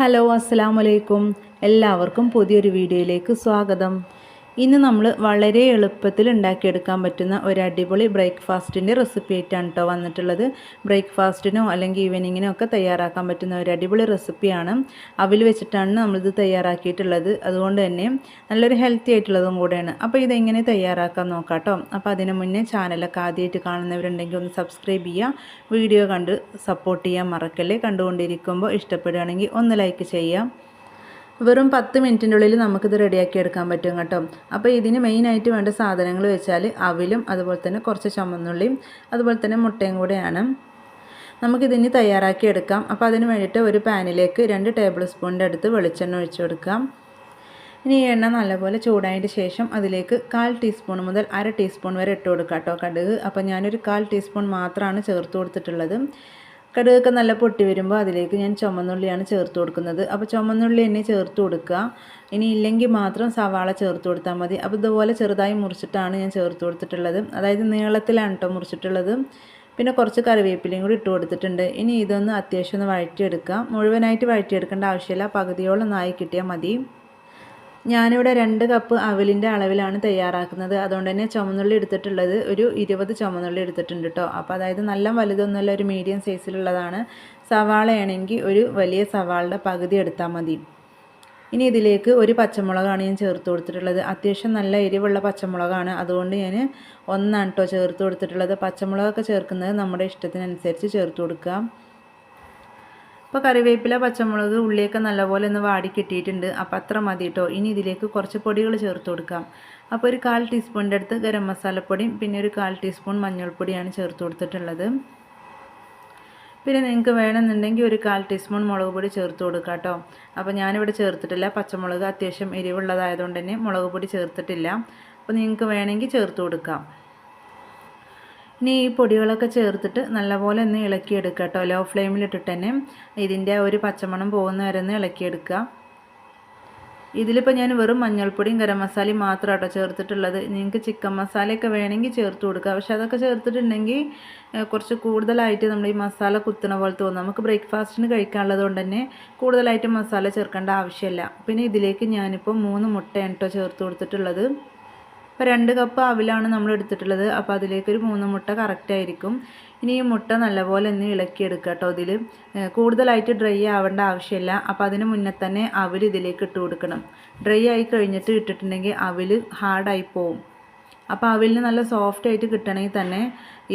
Hello അസ്സാം വലൈക്കും എല്ലാവർക്കും പുതിയൊരു വീഡിയോയിലേക്ക് സ്വാഗതം. ഇന്ന് നമ്മൾ വളരെ എളുപ്പത്തിൽ ഉണ്ടാക്കിയെടുക്കാൻ പറ്റുന്ന ഒരു അടിപൊളി ബ്രേക്ക്ഫാസ്റ്റിന്റെ റെസിപ്പി ആയിട്ടാണ് കേട്ടോ വന്നിട്ടുള്ളത്. ബ്രേക്ക്ഫാസ്റ്റിനോ അല്ലെങ്കിൽ ഈവനിങ്ങിനോ ഒക്കെ തയ്യാറാക്കാൻ പറ്റുന്ന ഒരു അടിപൊളി റെസിപ്പിയാണ്. അവിൽ വെച്ചിട്ടാണ് നമ്മളിത് തയ്യാറാക്കിയിട്ടുള്ളത്. അതുകൊണ്ട് തന്നെ നല്ലൊരു ഹെൽത്തി ആയിട്ടുള്ളതും കൂടെയാണ്. അപ്പോൾ ഇതെങ്ങനെ തയ്യാറാക്കാൻ നോക്കാം കേട്ടോ. അപ്പോൾ അതിന് മുന്നേ ചാനലൊക്കെ ആദ്യമായിട്ട് കാണുന്നവരുണ്ടെങ്കിൽ ഒന്ന് സബ്സ്ക്രൈബ് ചെയ്യുക. വീഡിയോ കണ്ട് സപ്പോർട്ട് ചെയ്യാൻ മറക്കല്ലേ? കണ്ടുകൊണ്ടിരിക്കുമ്പോൾ ഇഷ്ടപ്പെടുകയാണെങ്കിൽ ഒന്ന് ലൈക്ക് ചെയ്യാം വെറും പത്ത് മിനിറ്റിന്റെ ഉള്ളിൽ നമുക്കിത് റെഡിയാക്കി എടുക്കാൻ പറ്റും കേട്ടോ. അപ്പോൾ ഇതിന് മെയിനായിട്ട് വേണ്ട സാധനങ്ങൾ വെച്ചാൽ അവിലും അതുപോലെ തന്നെ കുറച്ച് ചുമന്നുള്ളിയും അതുപോലെ തന്നെ മുട്ടയും കൂടെയാണ് നമുക്കിതിന് തയ്യാറാക്കി എടുക്കാം. അപ്പോൾ അതിന് വേണ്ടിയിട്ട് ഒരു പാനിലേക്ക് രണ്ട് ടേബിൾ സ്പൂണിന്റെ അടുത്ത് വെളിച്ചെണ്ണ ഒഴിച്ചു കൊടുക്കാം. ഇനി ഈ എണ്ണ നല്ലപോലെ ചൂടായതിന്റെ ശേഷം അതിലേക്ക് കാൽ ടീസ്പൂൺ മുതൽ അര ടീസ്പൂൺ വരെ ഇട്ട് കൊടുക്കാം കേട്ടോ കടുക്. അപ്പോൾ ഞാനൊരു കാൽ ടീസ്പൂൺ മാത്രമാണ് ചേർത്ത് കൊടുത്തിട്ടുള്ളത്. കടുകൊക്കെ നല്ല പൊട്ടി വരുമ്പോൾ അതിലേക്ക് ഞാൻ ചുമന്നുള്ളിയാണ് ചേർത്ത് കൊടുക്കുന്നത്. അപ്പോൾ ചുമന്നുള്ളി തന്നെ ചേർത്ത് കൊടുക്കുക. ഇനി ഇല്ലെങ്കിൽ മാത്രം സവാള ചേർത്ത് കൊടുത്താൽ മതി. അപ്പോൾ ഇതുപോലെ ചെറുതായി മുറിച്ചിട്ടാണ് ഞാൻ ചേർത്ത് കൊടുത്തിട്ടുള്ളത്. അതായത് നീളത്തിലാണ് കേട്ടോ മുറിച്ചിട്ടുള്ളത്. പിന്നെ കുറച്ച് കറിവേപ്പിലയും കൂടി ഇട്ട് കൊടുത്തിട്ടുണ്ട്. ഇനി ഇതൊന്ന് അത്യാവശ്യം ഒന്ന് വഴറ്റിയെടുക്കുക മുഴുവനായിട്ട് വഴറ്റിയെടുക്കേണ്ട ആവശ്യമില്ല. പകുതിയോളം നായി കിട്ടിയാൽ മതി. ഞാനിവിടെ രണ്ട് കപ്പ് അവലിന്റെ അളവിലാണ് തയ്യാറാക്കുന്നത്. അതുകൊണ്ട് തന്നെ ചുമന്നുള്ളി എടുത്തിട്ടുള്ളത് ഒരു ഇരുപത് ചുമന്നുള്ളി എടുത്തിട്ടുണ്ട് കേട്ടോ അപ്പോൾ അതായത് നല്ല വലുതൊന്നുമല്ല ഒരു മീഡിയം സൈസിലുള്ളതാണ്. സവാളയാണെങ്കിൽ ഒരു വലിയ സവാളയുടെ പകുതി എടുത്താൽ മതി. ഇനി ഇതിലേക്ക് ഒരു പച്ചമുളകാണ് ഞാൻ ചേർത്ത് കൊടുത്തിട്ടുള്ളത്. അത്യാവശ്യം നല്ല എരിവുള്ള പച്ചമുളകാണ്. അതുകൊണ്ട് ഞാൻ ഒന്നാണ് കേട്ടോ ചേർത്ത് കൊടുത്തിട്ടുള്ളത്. പച്ചമുളകൊക്കെ ചേർക്കുന്നത് നമ്മുടെ ഇഷ്ടത്തിനനുസരിച്ച് ചേർത്ത് കൊടുക്കുക ഇപ്പോൾ കറിവേപ്പില പച്ചമുളക് ഉള്ളിയൊക്കെ നല്ലപോലെ ഒന്ന് വാടി കിട്ടിയിട്ടുണ്ട്. അപ്പോൾ അത്ര മതി കേട്ടോ ഇനി ഇതിലേക്ക് കുറച്ച് പൊടികൾ ചേർത്ത് കൊടുക്കാം. അപ്പോൾ ഒരു കാൽ ടീസ്പൂണിന്റെ അടുത്ത് ഗരം മസാലപ്പൊടിയും പിന്നെ ഒരു കാൽ ടീസ്പൂൺ മഞ്ഞൾപ്പൊടിയാണ് ചേർത്ത് കൊടുത്തിട്ടുള്ളത്. പിന്നെ നിങ്ങൾക്ക് വേണമെന്നുണ്ടെങ്കിൽ ഒരു കാൽ ടീസ്പൂൺ മുളക് പൊടി ചേർത്ത് കൊടുക്കാം കേട്ടോ അപ്പോൾ ഞാനിവിടെ ചേർത്തിട്ടില്ല. പച്ചമുളക് അത്യാവശ്യം എരിവുള്ളതായതുകൊണ്ട് തന്നെ മുളക് പൊടി ചേർത്തിട്ടില്ല. അപ്പോൾ നിങ്ങൾക്ക് വേണമെങ്കിൽ ചേർത്ത് കൊടുക്കാം. ഇനി ഈ പൊടികളൊക്കെ ചേർത്തിട്ട് നല്ലപോലെ ഒന്ന് ഇളക്കിയെടുക്കുക കേട്ടോ. ലോ ഫ്ലെയിമിലിട്ടിട്ട് തന്നെ ഇതിന്റെ ഒരു പച്ചമണം പോകുന്ന വരെ ഒന്ന് ഇളക്കിയെടുക്കുക. ഇതിലിപ്പോൾ ഞാൻ വെറും മഞ്ഞൾപ്പൊടിയും ഗരം മസാലയും മാത്രം കേട്ടോ ചേർത്തിട്ടുള്ളത്. നിങ്ങൾക്ക് ചിക്കൻ മസാലയൊക്കെ വേണമെങ്കിൽ ചേർത്ത് കൊടുക്കുക പക്ഷേ അതൊക്കെ ചേർത്തിട്ടുണ്ടെങ്കിൽ കുറച്ച് കൂടുതലായിട്ട് നമ്മൾ ഈ മസാല കുത്തണ പോലെ തോന്നും. നമുക്ക് ബ്രേക്ക്ഫാസ്റ്റിന് കഴിക്കാനുള്ളത് കൊണ്ട് തന്നെ കൂടുതലായിട്ട് മസാല ചേർക്കേണ്ട ആവശ്യമില്ല. പിന്നെ ഇതിലേക്ക് ഞാനിപ്പോൾ മൂന്ന് മുട്ടയാണ് കേട്ടോ ചേർത്ത് കൊടുത്തിട്ടുള്ളത്. അപ്പോൾ രണ്ട് കപ്പ് അവിലാണ് നമ്മൾ എടുത്തിട്ടുള്ളത്. അപ്പോൾ അതിലേക്കൊരു മൂന്ന് മുട്ട കറക്റ്റ് ആയിരിക്കും. ഇനി ഈ മുട്ട നല്ലപോലെ ഒന്ന് ഇളക്കിയെടുക്കുക കേട്ടോ ഇതിൽ കൂടുതലായിട്ട് ഡ്രൈ ആവേണ്ട ആവശ്യമില്ല. അപ്പോൾ അതിന് മുന്നേ തന്നെ അവിൽ ഇതിലേക്ക് ഇട്ട് കൊടുക്കണം. ഡ്രൈ ആയി കഴിഞ്ഞിട്ട് ഇട്ടിട്ടുണ്ടെങ്കിൽ അവിൽ ഹാർഡായി പോവും. അപ്പോൾ അവിലിന് നല്ല സോഫ്റ്റ് ആയിട്ട് കിട്ടണമെങ്കിൽ തന്നെ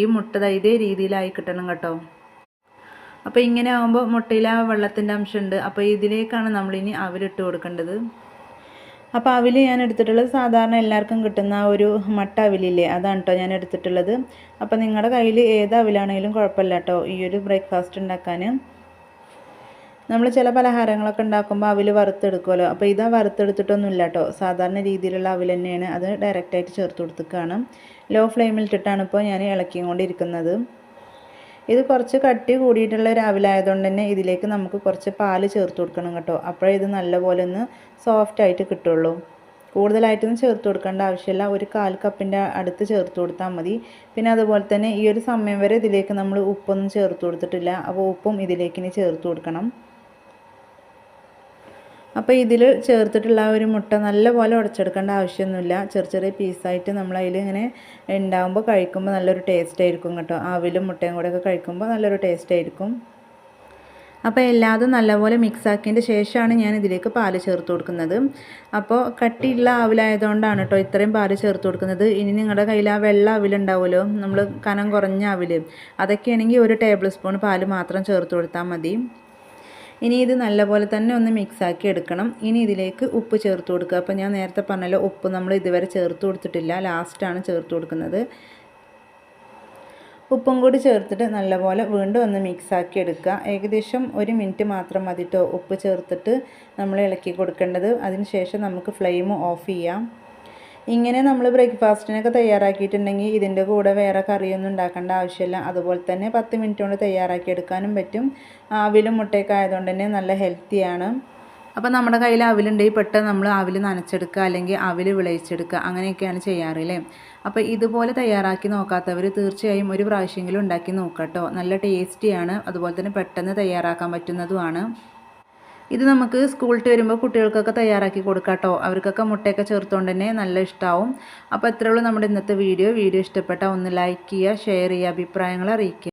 ഈ മുട്ട ഇതേ രീതിയിലായി കിട്ടണം കേട്ടോ. അപ്പോൾ ഇങ്ങനെ ആകുമ്പോൾ മുട്ടയിൽ ആ വെള്ളത്തിന്റെ അംശമുണ്ട് അപ്പോൾ ഇതിലേക്കാണ് നമ്മളിനി അവിലിട്ട് കൊടുക്കേണ്ടത്. അപ്പോൾ അവിൽ ഞാൻ എടുത്തിട്ടുള്ളത് സാധാരണ എല്ലാവർക്കും കിട്ടുന്ന ഒരു മട്ട അവിലില്ലേ? അതാണ് കേട്ടോ ഞാൻ എടുത്തിട്ടുള്ളത്. അപ്പോൾ നിങ്ങളുടെ കയ്യിൽ ഏത് അവിലാണെങ്കിലും കുഴപ്പമില്ല കേട്ടോ ഈ ഒരു ബ്രേക്ക്ഫാസ്റ്റ് ഉണ്ടാക്കാൻ നമ്മൾ ചില പലഹാരങ്ങളൊക്കെ ഉണ്ടാക്കുമ്പോൾ അവിൽ വറുത്തെടുക്കുമല്ലോ അപ്പോൾ ഇതാ വറുത്തെടുത്തിട്ടൊന്നുമില്ല കേട്ടോ സാധാരണ രീതിയിലുള്ള അവിൽ തന്നെയാണ്. അത് ഡയറക്റ്റായിട്ട് ചേർത്ത് കൊടുത്തേക്കാണ്. ലോ ഫ്ലെയിമിൽ ഫ്ലെയിമിലിട്ടിട്ടാണ് ഇപ്പോൾ ഞാൻ ഇളക്കിയും കൊണ്ടിരിക്കുന്നത് ഇത് കുറച്ച് കട്ടി കൂടിയിട്ടുള്ള രാവിലായതുകൊണ്ട് തന്നെ ഇതിലേക്ക് നമുക്ക് കുറച്ച് പാൽ ചേർത്ത് കൊടുക്കണം കേട്ടോ. അപ്പോഴേ ഇത് നല്ലപോലെ ഒന്ന് സോഫ്റ്റ് ആയിട്ട് കിട്ടുള്ളൂ. കൂടുതലായിട്ടൊന്നും ചേർത്ത് കൊടുക്കേണ്ട ആവശ്യമില്ല. ഒരു കാൽ കപ്പിന്റെ അടുത്ത് ചേർത്ത് കൊടുത്താൽ മതി. പിന്നെ അതുപോലെ തന്നെ ഈ ഒരു സമയം വരെ ഇതിലേക്ക് നമ്മൾ ഉപ്പൊന്നും ചേർത്ത് കൊടുത്തിട്ടില്ല. അപ്പോൾ ഉപ്പും ഇതിലേക്ക് ഇനി ചേർത്ത് കൊടുക്കണം. അപ്പോൾ ഇതിൽ ചേർത്തിട്ടുള്ള ഒരു മുട്ട നല്ലപോലെ ഉടച്ചെടുക്കേണ്ട ആവശ്യമൊന്നുമില്ല. ചെറിയ ചെറിയ പീസായിട്ട് നമ്മൾ അതിൽ ഇങ്ങനെ ഉണ്ടാകുമ്പോൾ കഴിക്കുമ്പോൾ നല്ലൊരു ടേസ്റ്റ് ആയിരിക്കും കേട്ടോ. ആവിലും മുട്ടയും കൂടെ ഒക്കെ കഴിക്കുമ്പോൾ നല്ലൊരു ടേസ്റ്റ് ആയിരിക്കും. അപ്പോൾ എല്ലാതും നല്ലപോലെ മിക്സ് ആക്കിയതിന്റെ ശേഷമാണ് ഞാൻ ഇതിലേക്ക് പാൽ ചേർത്ത് കൊടുക്കുന്നത്. അപ്പോൾ കട്ടിയുള്ള ആവിലായതുകൊണ്ടാണ് കേട്ടോ ഇത്രയും പാൽ ചേർത്ത് കൊടുക്കുന്നത്. ഇനി നിങ്ങളുടെ കയ്യിൽ ആ വെള്ള അവിലുണ്ടാവുമല്ലോ നമ്മൾ കനം കുറഞ്ഞ അവിൽ അതൊക്കെയാണെങ്കിൽ ഒരു ടേബിൾ സ്പൂൺ പാൽ മാത്രം ചേർത്ത് കൊടുത്താൽ മതി. ഇനി ഇത് നല്ലപോലെ തന്നെ ഒന്ന് മിക്സാക്കി എടുക്കണം. ഇനി ഇതിലേക്ക് ഉപ്പ് ചേർത്ത് കൊടുക്കുക. അപ്പോൾ ഞാൻ നേരത്തെ പറഞ്ഞല്ലോ ഉപ്പ് നമ്മൾ ഇതുവരെ ചേർത്ത് കൊടുത്തിട്ടില്ല. ലാസ്റ്റാണ് ചേർത്ത് കൊടുക്കുന്നത്. ഉപ്പും കൂടി ചേർത്തിട്ട് നല്ലപോലെ വീണ്ടും ഒന്ന് മിക്സാക്കി എടുക്കുക. ഏകദേശം ഒരു മിനിറ്റ് മാത്രം മതിട്ടോ ഉപ്പ് ചേർത്തിട്ട് നമ്മൾ ഇളക്കി കൊടുക്കേണ്ടത്. അതിന് ശേഷം നമുക്ക് ഫ്ലെയിം ഓഫ് ചെയ്യാം. ഇങ്ങനെ നമ്മൾ ബ്രേക്ക്ഫാസ്റ്റിനൊക്കെ തയ്യാറാക്കിയിട്ടുണ്ടെങ്കിൽ ഇതിന്റെ കൂടെ വേറെ കറിയൊന്നും ഉണ്ടാക്കേണ്ട ആവശ്യമില്ല. അതുപോലെ തന്നെ പത്ത് മിനിറ്റ് കൊണ്ട് തയ്യാറാക്കി എടുക്കാനും പറ്റും. ആവിലും മുട്ടയൊക്കെ ആയതുകൊണ്ട് തന്നെ നല്ല ഹെൽത്തിയാണ് അപ്പോൾ നമ്മുടെ കയ്യിൽ അവിലുണ്ടെങ്കിൽ പെട്ടെന്ന് നമ്മൾ അവിൽ നനച്ചെടുക്കുക അല്ലെങ്കിൽ അവിൽ വിളയിച്ചെടുക്കുക അങ്ങനെയൊക്കെയാണ് ചെയ്യാറില്ലേ അപ്പോൾ ഇതുപോലെ തയ്യാറാക്കി നോക്കാത്തവർ തീർച്ചയായും ഒരു പ്രാവശ്യമെങ്കിലും ഉണ്ടാക്കി നോക്കട്ടോ നല്ല ടേസ്റ്റിയാണ് അതുപോലെ തന്നെ പെട്ടെന്ന് തയ്യാറാക്കാൻ പറ്റുന്നതുമാണ് ഇത് നമുക്ക് സ്കൂളിട്ട് വരുമ്പോൾ കുട്ടികൾക്കൊക്കെ തയ്യാറാക്കി കൊടുക്കാം കേട്ടോ അവർക്കൊക്കെ മുട്ടയൊക്കെ ചേർത്തുകൊണ്ട് തന്നെ നല്ല ഇഷ്ടമാവും അപ്പോൾ ഇത്രയുള്ളൂ നമ്മുടെ ഇന്നത്തെ വീഡിയോ വീഡിയോ ഇഷ്ടപ്പെട്ടാൽ ഒന്ന് ലൈക്ക് ചെയ്യുക ഷെയർ ചെയ്യുക അഭിപ്രായങ്ങൾ അറിയിക്കുക.